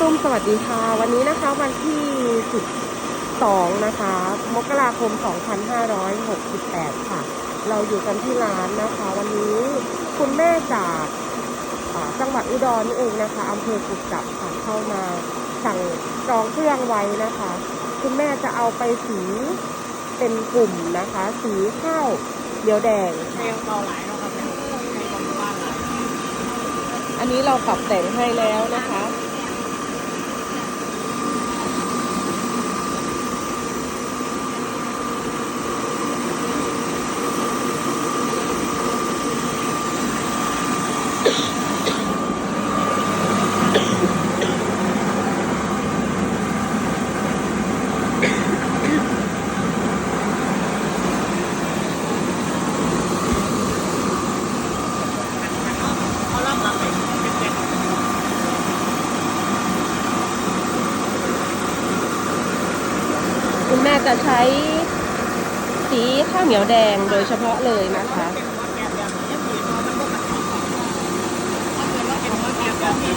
ตุ้มสวัสดีค่ะวันนี้นะคะวันที่ 12 นะคะ มกราคม 2568 ค่ะ เราอยู่กันที่ร้านนะคะ วันนี้คุณแม่จากอ่าจังหวัดอุดรนี่เองนะคะอำเภอกุดจับค่ะเข้ามาสั่งจองเครื่องไว้นะคะ คุณแม่จะเอาไปสีเป็นกลุ่มนะคะ สีข้าวเหนียวแดงเพลงเบาหลายเนาะครับเพลงเพลงของบ้านหลายอันนี้เราปรับแต่งให้แล้วนะคะ เขาล่ำลำเลยเป็นเด็ก คุณแม่ จะใช้สีข้าวเหนียวแดงโดยเฉพาะเลยนะคะเป็นหัวแกบแบบนี้ยังดีเนาะมันก็มันถ้าเกิดว่าเป็นหัวแกบแบบนี้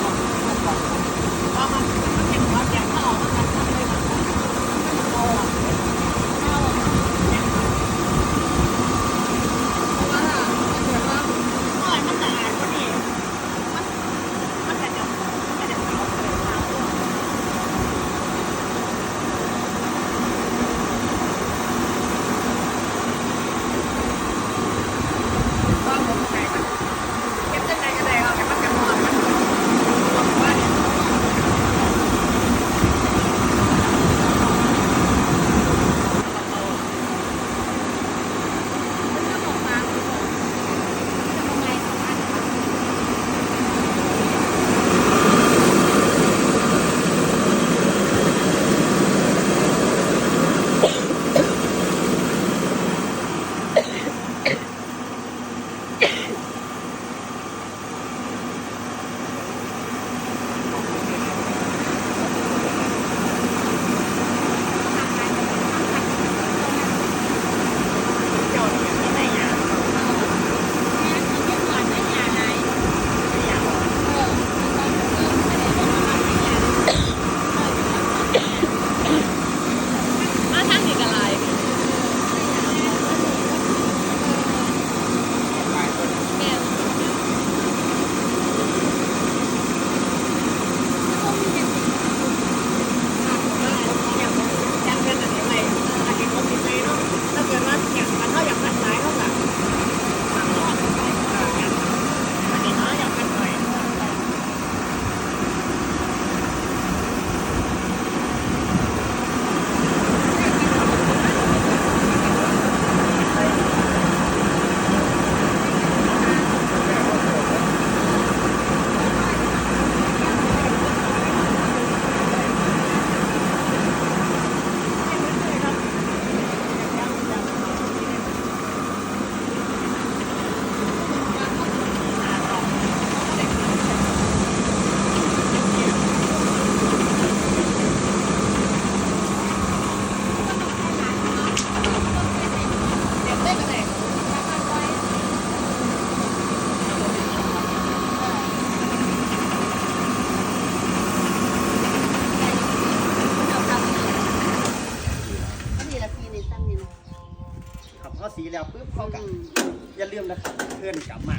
อย่าลืมนะครับเพื่อนกลับมา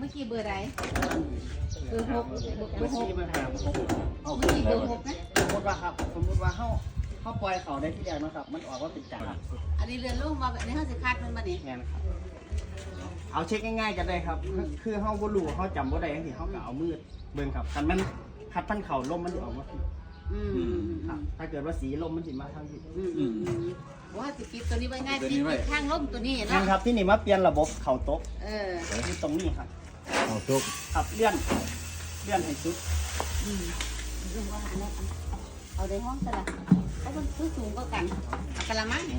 เมื่อกี้เบอร์ไรเบอร์หกเบอร์หกมาหาผมเมื่อกี้เบอร์หกนะสมมติว่าครับสมมติว่าเขาเขาปล่อยเขาได้ที่แรกนะครับ มันออกว่าเป็นจาอันนี้เรือนลูกมาแบบนี้ห้าสิบคัดมันมาเนี่นครับเอาเช็คง่ายๆกันได้ครับ คือเขาบ่รู้เขาจำบ่ได้ยังสิเขาก็เอามือเบิ่งครับคันมันคัดพันเข่าลมมันออกมา ผิดอืมอืมครับถ้าเกิดว่าสีลมมันสิมาทางผิดอืมอืมอืมว่าสิปิดตัวนี้ไว้ง่ายปิดข้างล่มตัวนี้งาเนาะนครับที่นี่มาเปลี่ยนระบบเข่าโต๊ะเออที่ตรงนี้ครับ เอาจุกครับเลื่อนเลื่อนให้สุดอืมเรื่องว่าอันนั้นเอาในห้องซะละเพราะมันสูงสูงก็กันกะละมังเอา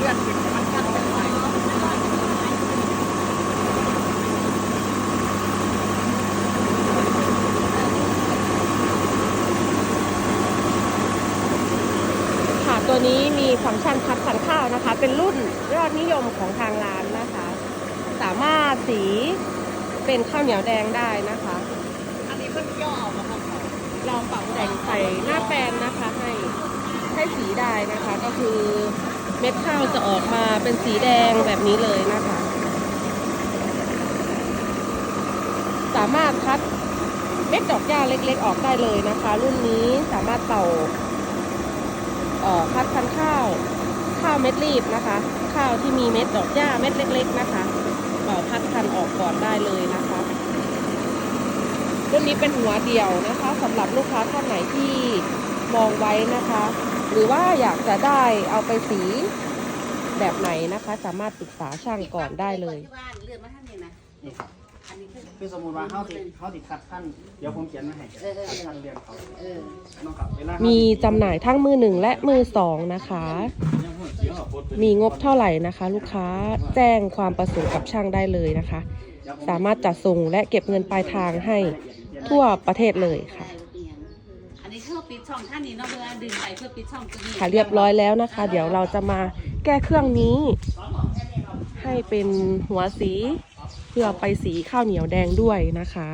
เลือดขึ้นมันชัดเป็นไฟค่ะตัวนี้มีฟังก์ชันคัดสันข้าวนะคะ เป็นรุ่นยอดนิยมของทางร้านนะคะ สามารถสีเป็นข้าวเหนียวแดงได้นะคะ อันนี้เพิ่งย่อออกมาครับเราปรับแต่งใส่หน้าแปลนนะคะให้ให้สีได้นะคะก็คือ เม็ดข้าวจะออกมาเป็นสีแดงแบบนี้เลยนะคะ สามารถคัดเม็ดดอกหญ้าเล็กๆ ออกได้เลยนะคะ รุ่นนี้สามารถเป่าคัดพันข้าว ข้าวเม็ดรีบนะคะ ข้าวที่มีเม็ดดอกหญ้าเม็ดเล็ก ๆ นะคะเป่าคัดพันออกก่อนได้เลยนะคะรุ่นนี้เป็นหัวเดียวนะคะสำหรับลูกค้าท่านไหนที่มองไว้นะคะ หรือว่าอยากจะได้เอาไปสีแบบไหนนะคะ สามารถปรึกษาช่างก่อนได้เลย ที่บ้านเลือนมาท่านนี่นะนี่ครับอันนี้คือคือสมมติว่าเขาติดเขาติดคัดขั้นเดี๋ยวผมเขียนมาให้เออเออคัดขั้นเรียนเขาเออน้องครับเวลามีจำหน่ายทั้งมือหนึ่งและมือสองนะคะ มีงบเท่าไหร่นะคะ ลูกค้าแจ้งความประสงค์กับช่างได้เลยนะคะ สามารถจัดส่งและเก็บเงินปลายทางให้ทั่วประเทศเลยค่ะ ได้ นอันนี้คือปิดช่องท่านนี้เนาะเวลาดึงไปเพื่อปิดช่องตัวนี้ค่ะเรียบร้อยแล้วนะคะ เดี๋ยวเราจะมาแก้เครื่องนี้ ให้เป็นหัวสีเพื่อไปสีข้าวเหนียวแดงด้วยนะคะ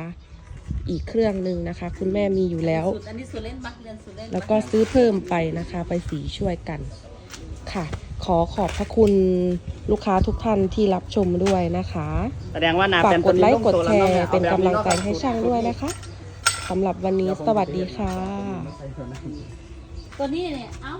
อีกเครื่องหนึ่งนะคะ คุณแม่มีอยู่แล้ว สุดอันนี้สุดเล่นบักเรียนสุดเล่นแล้วก็ซื้อเพิ่มไปนะคะ ไปสีช่วยกันค่ะ ขอขอบพระคุณลูกค้าทุกท่านที่รับชมด้วยนะคะแสดงว่านาฝากเป็นกดไลค์กดแชร์ตัวเป็นแล้วกำลังอาใจแบบให้ช่างด้วยนะคะ สำหรับวันนี้สวัสดีค่ะ ตัวนี้เนี่ย เอ้า